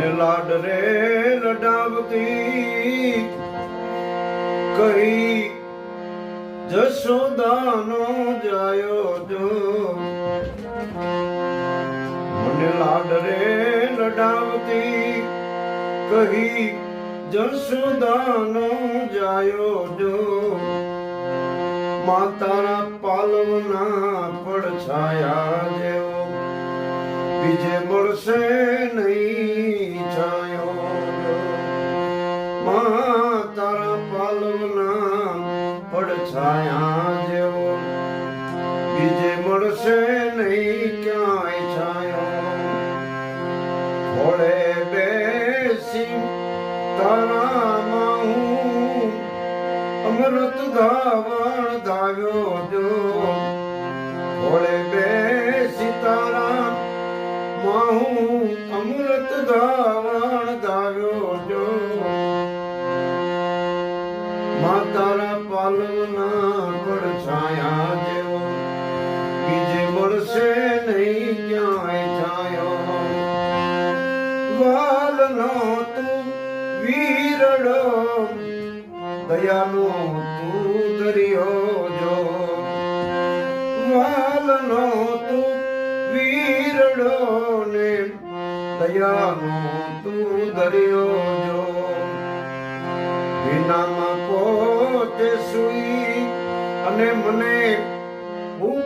મને લાડ રે લડાવતી કહી જશોદાનો જાયો જો. મને લાડ રે લડાવતી કહી જશોદાનો જાયો જો. માતાના પાલવના પડછાયા જેવો. બીજે મળશે નહીં. પડછાયા જેવો બીજે મળશે નહીં ક્યાંય છાયો. ઘોડે બેસી તારામાં હું અમૃત ધાવણ ધાવ્યો જો ઘોડે બેસી તારા માહું અમૃત ધાવણ ધાવ્યો મળશે નહીં ક્યાંય છાયો વાલનો તું વીરડો દયાનો તું દરિયો જો. વાલનો તું વીરડો ને દયાનો તું દરિયો જો. વિનામાં પોતે સુઈ અને મને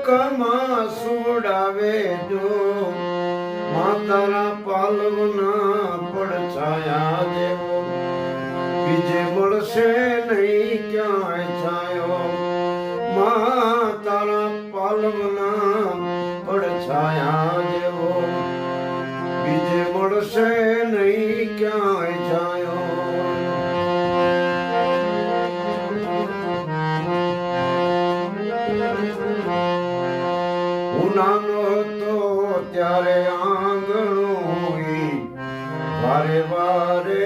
હુકામાં સુવડાવે જો. માતારા પાલવના પડછાયા જેવો બીજે મળશે નહીં ક્યાંય છાયો. માતારા પાલવના પડછાયા દેવો. બીજે મળશે નહીં હું નાનો હતો ત્યારે આંગણું વારે વારે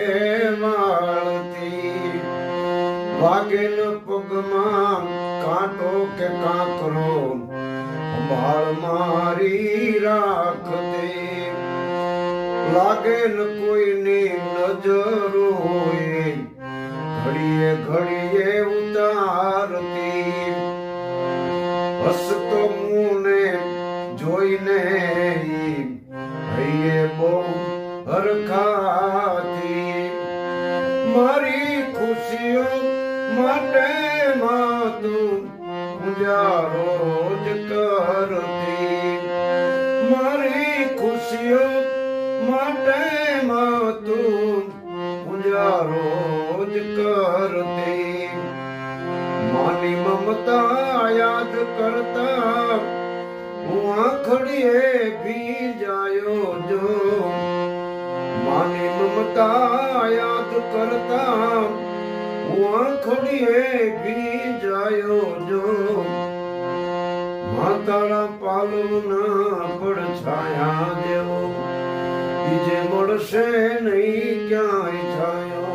માળતી વાગેલ પગમાં કાંટો કે કાંકરો સંભાળ મારી રાખતી. લાગેલ કોઈની નજરો હોય, ઘડીએ ઘડીએ ઉતારતી હરખાતી. મારી ખુશીઓ માટે માતું પૂજા રોજ કરતી. મારી ખુશીઓ માટે માતું પૂજા રોજ કરતી. માની મમતા યાદ કરતા હું આખડીએ ભી જાયો જો. માની મમતા યાદ કરતા હું આખડીએ ભી જાયો જો. માતાના પાલવના પડછાયા દેવો. બીજે મળશે નહીં ક્યાંય છાયો.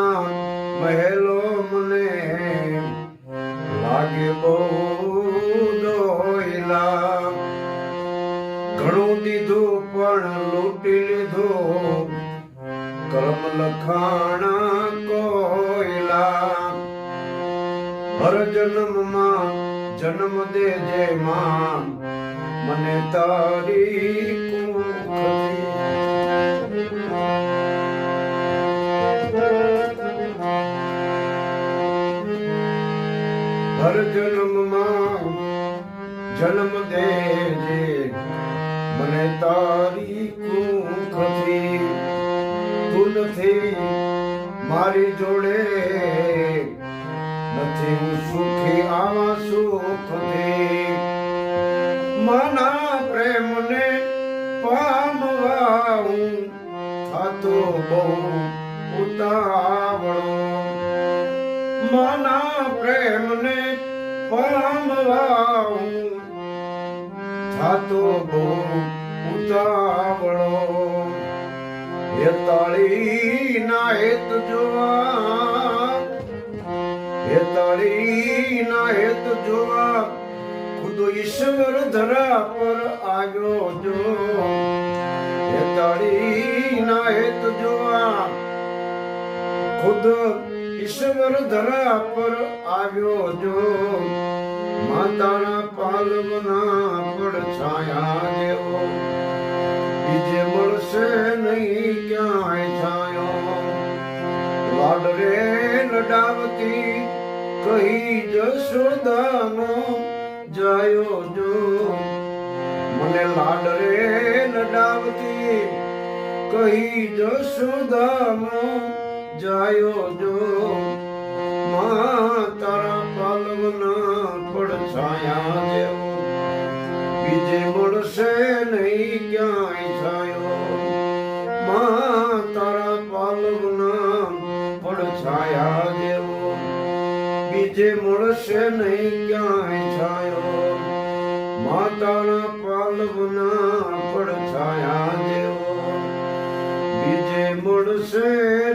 ના મહેલો મને લાગે બહુ દોયલા. ઘણું દીધું પણ લૂંટી લીધું. કલમ લખાણા કોયલા. હર જન્મમાં જન્મ દેજે માં. મને તારી જન્મ દેજે મને તારી કુખથી તુલથી મારી જોડે નથી હું સુખી, આવા સુખથી મના પ્રેમને પામવા હું થતો બહુ ઉતાવળો. મના પ્રેમને પામવા હું થાતો બહુ ઉતાવળો. એ તાળી ના હેત જોવા હેતાળી ના હેત જોવા, ખુદ ઈશ્વર ધરા પર આવ્યો જો. હેતાળી ના હેત જોવા, ખુદ ઈશ્વર ધરા પર આવ્યો જો. માતાના પાલવના પડછાયા જેવો જાયો જો મને લાડરે લડાવતી કહી જશોદાનો જાયો જો મા તારા પાલવના પડછાયા જેવો બીજે મળશે નહીં ક્યાંય છાયો. માં તારા પાલવના પડછાયા જેવો. બીજે મળશે નહીં ક્યાંય છાયો. માતાના પાલવના પડછાયા જેવો. બીજે મળશે છાયો